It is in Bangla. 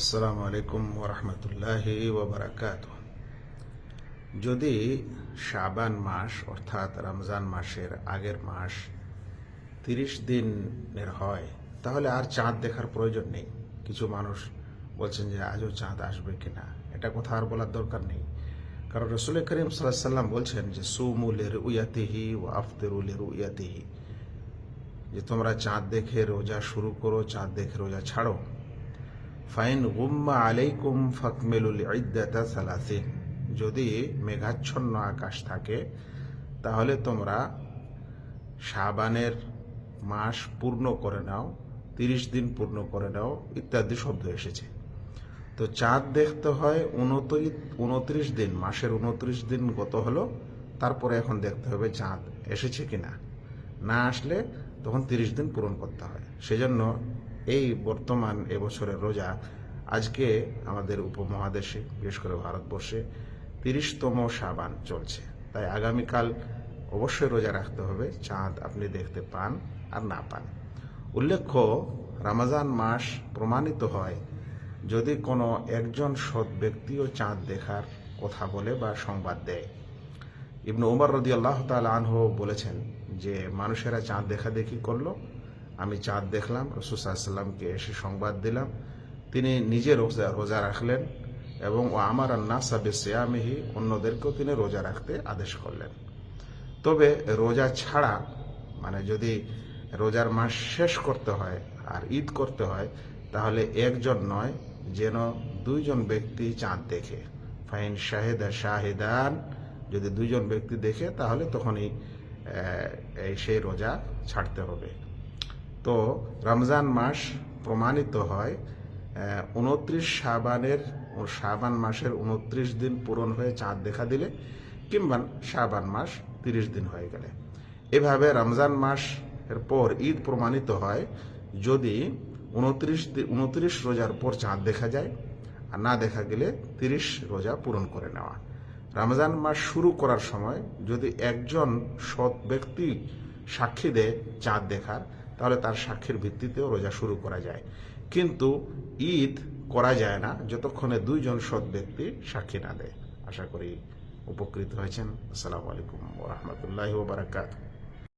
আসসালামু আলাইকুম ওরহমতুল্লাহি ওবরাকাত যদি শাবান মাস, অর্থাৎ রমজান মাসের আগের মাস তিরিশ দিনের হয়, তাহলে আর চাঁদ দেখার প্রয়োজন নেই। কিছু মানুষ বলছেন যে, আজও চাঁদ আসবে কিনা? এটা কথা আর বলার দরকার নেই। কারণ রসুল করিম সাল্লাম বলছেন যে সুমুলের উয়াতিহি ও আফতেরুলের উয়াতিহি যে, তোমরা চাঁদ দেখে রোজা শুরু করো, চাঁদ দেখে রোজা ছাড়ো। ফাইন গুম্মা আলাইকুম ফাকমেলুল ইদ্দাতা সালাসিন যদি মেঘাচ্ছন্ন আকাশ থাকে, তাহলে তোমরা শাবানের মাস পূর্ণ করে নাও, তিরিশ দিন পূর্ণ করে নাও, ইত্যাদি শব্দ এসেছে। তো চাঁদ দেখতে হয় উনত্রিশ উনত্রিশ দিন, মাসের উনত্রিশ দিন গত হলো, তারপরে এখন দেখতে হবে চাঁদ এসেছে কিনা। না আসলে তখন তিরিশ দিন পূরণ করতে হয়। সেজন্য এই বর্তমান এবছরের রোজা আজকে আমাদের উপমহাদেশে, বিশেষ করে ভারতবর্ষে তিরিশতম সাবান চলছে। তাই আগামীকাল অবশ্যই রোজা রাখতে হবে, চাঁদ আপনি দেখতে পান আর না পান। উল্লেখ্য, রামাজান মাস প্রমাণিত হয় যদি কোনো একজন সৎ ব্যক্তিও চাঁদ দেখার কথা বলে বা সংবাদ দেয়। ইবনু উমর রদি আল্লাহ তাল আনহ বলেছেন যে, মানুষেরা চাঁদ দেখা দেখি করল আমি চাঁদ দেখলাম রসুসাল্লামকে এসে সংবাদ দিলাম। তিনি নিজে রোজা রোজা রাখলেন এবং ও আমার আন্না সাবে সেয়ামিহি অন্যদেরকেও তিনি রোজা রাখতে আদেশ করলেন। তবে রোজা ছাড়া মানে যদি রোজার মাস শেষ করতে হয় আর ঈদ করতে হয়, তাহলে একজন নয়, যেন দুইজন ব্যক্তি চাঁদ দেখে। ফাইন শাহেদা শাহেদান, যদি দুইজন ব্যক্তি দেখে, তাহলে তখনই সেই রোজা ছাড়তে হবে। তো রমজান মাস প্রমাণিত হয় উনত্রিশ সাবানের সাবান মাসের উনত্রিশ দিন পূরণ হয়ে চাঁদ দেখা দিলে, কিংবা সাবান মাস তিরিশ দিন হয়ে গেলে। এভাবে রমজান মাস এর পর ঈদ প্রমাণিত হয়, যদি উনত্রিশ উনত্রিশ রোজার পর চাঁদ দেখা যায়, আর না দেখা গেলে তিরিশ রোজা পূরণ করে নেওয়া। রমজান মাস শুরু করার সময় যদি একজন সৎ ব্যক্তি সাক্ষী দেয় চাঁদ দেখার তাহলে তার সাক্ষীর ভিত্তিতেও রোজা শুরু করা যায়। কিন্তু ঈদ করা যায় না যতক্ষণে দুইজন সৎ ব্যক্তি সাক্ষী না দেয়। আশা করি উপকৃত হয়েছেন। আসসালামু আলাইকুম রহমতুল্লাহ বারাকাতুহ।